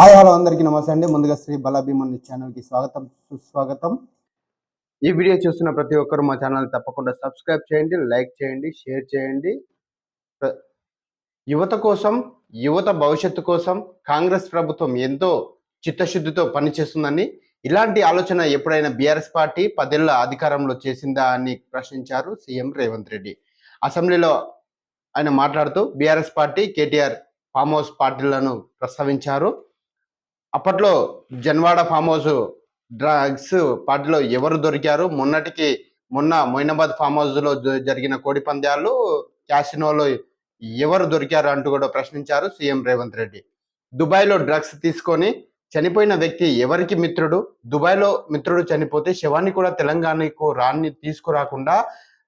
Hi hello అందరికీ నమస్తే అండి. ముందుగా శ్రీ బలాభీమన్ ఛానల్కి స్వాగతం సుస్వాగతం. ఈ వీడియో చూస్తున్న ప్రతి ఒక్కరు మా ఛానల్ తప్పకుండా సబ్స్క్రైబ్ చేయండి లైక్ చేయండి షేర్ చేయండి. యువత కోసం యువత భవిష్యత్తు కోసం కాంగ్రెస్ ప్రభుత్వం ఎంతో చిత్తశుద్ధితో పనిచేస్తుందని ఇలాంటి ఆలోచన ఎప్పుడైనా బీఆర్ఎస్ పార్టీ పదేళ్ళ అధికారంలో చేసిందా అని ప్రశ్నించారు సీఎం రేవంత్ రెడ్డి. అసెంబ్లీలో ఆయన మాట్లాడుతూ BRS party KTR farm house పార్టీలను ప్రస్తావించారు. అప్పట్లో జన్వాడ ఫామ్ హౌస్ డ్రగ్స్ పార్టీలో ఎవరు దొరికారు? మొన్నటికి మొన్న మొయినాబాద్ ఫామ్ హౌస్లో జ- జరిగిన కోడి పందాలు క్యాసినోలో ఎవరు దొరికారు అంటూ కూడా ప్రశ్నించారు సీఎం రేవంత్ రెడ్డి. దుబాయ్లో డ్రగ్స్ తీసుకొని చనిపోయిన వ్యక్తి ఎవరికి మిత్రుడు? దుబాయ్లో మిత్రుడు చనిపోతే శవాన్ని కూడా తెలంగాణకు రాన్ని తీసుకురాకుండా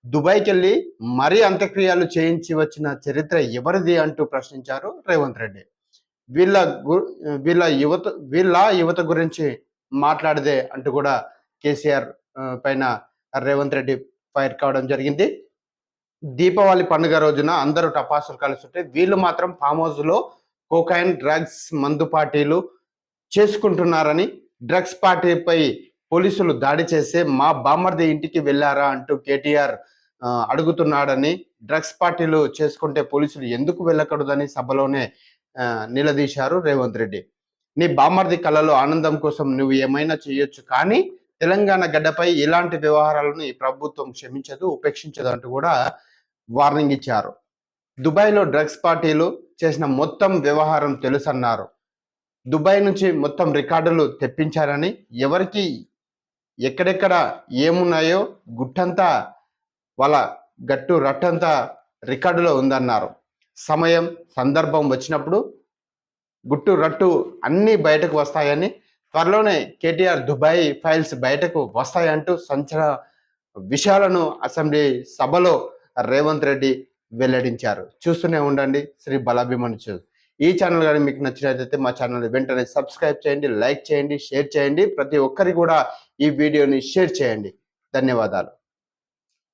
దుబాయ్కి వెళ్ళి మరీ అంత్యక్రియలు చేయించి వచ్చిన చరిత్ర ఎవరిది అంటూ ప్రశ్నించారు రేవంత్ రెడ్డి. వీళ్ళ గు- వీళ్ళ యువత వీళ్ళ యువత గురించి మాట్లాడదే అంటూ కూడా కేసీఆర్ పైన రేవంత్ రెడ్డి ఫైర్ కావడం జరిగింది. దీపావళి పండుగ రోజున అందరూ టపాసులు కలుస్తుంటే వీళ్ళు మాత్రం ఫామ్ హౌస్లో కోకాయిన్ డ్రగ్స్ మందు పార్టీలు చేసుకుంటున్నారని డ్రగ్స్ పార్టీపై పోలీసులు దాడి చేస్తే మా బామ్మర్ది ఇంటికి వెళ్ళారా అంటూ కేటీఆర్ అడుగుతున్నాడని డ్రగ్స్ పార్టీలు చేసుకుంటే పోలీసులు ఎందుకు వెళ్ళకూడదని సభలోనే నిలదీశారు రేవంత్ రెడ్డి. నీ బామ్మర్ది కళలో ఆనందం కోసం నువ్వు ఏమైనా చేయొచ్చు కానీ తెలంగాణ గడ్డపై ఇలాంటి వ్యవహారాలను ఈ ప్రభుత్వం క్షమించదు ఉపేక్షించదు అంటూ కూడా వార్నింగ్ ఇచ్చారు. దుబాయ్లో డ్రగ్స్ పార్టీలు చేసిన మొత్తం వ్యవహారం తెలుసన్నారు. దుబాయ్ నుంచి మొత్తం రికార్డులు తెప్పించారని ఎవరికి ఎక్కడెక్కడ ఏమున్నాయో గుట్టంతా వాళ్ళ గట్టు రట్టంతా రికార్డులో ఉందన్నారు. సమయం సందర్భం వచ్చినప్పుడు గుట్టు రట్టు అన్నీ బయటకు వస్తాయని త్వరలోనే కేటీఆర్ దుబాయ్ ఫైల్స్ బయటకు వస్తాయంటూ సంచలన విషయాలను అసెంబ్లీ సభలో రేవంత్ రెడ్డి వెల్లడించారు. చూస్తూనే ఉండండి శ్రీ బలాభిమన్ న్యూస్. ఈ ఛానల్ కానీ మీకు నచ్చినట్లయితే మా ఛానల్ వెంటనే సబ్స్క్రైబ్ చేయండి లైక్ చేయండి షేర్ చేయండి. ప్రతి ఒక్కరికి కూడా ఈ వీడియోని షేర్ చేయండి. ధన్యవాదాలు.